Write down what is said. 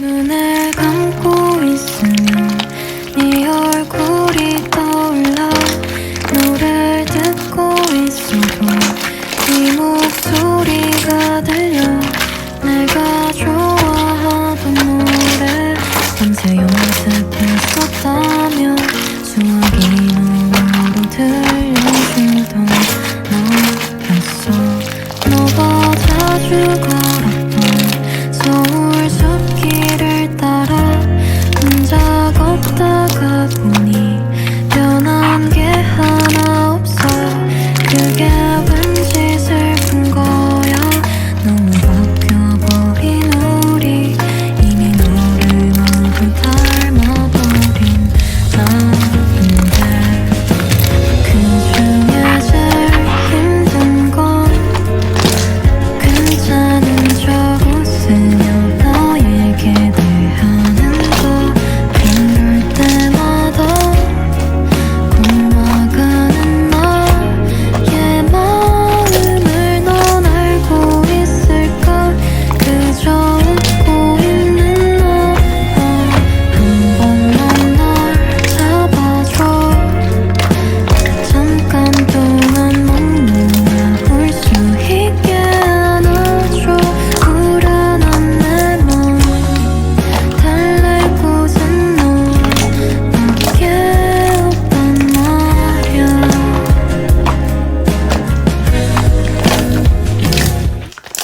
눈을 감고 있으면 네 얼굴이 떠올라 노래를 듣고 있어도 네 목소리가 들려 내가 좋아하던 노래 밤새 연습했었다면 수학이 너로 들려주던 너였어. 너가 자주 가. together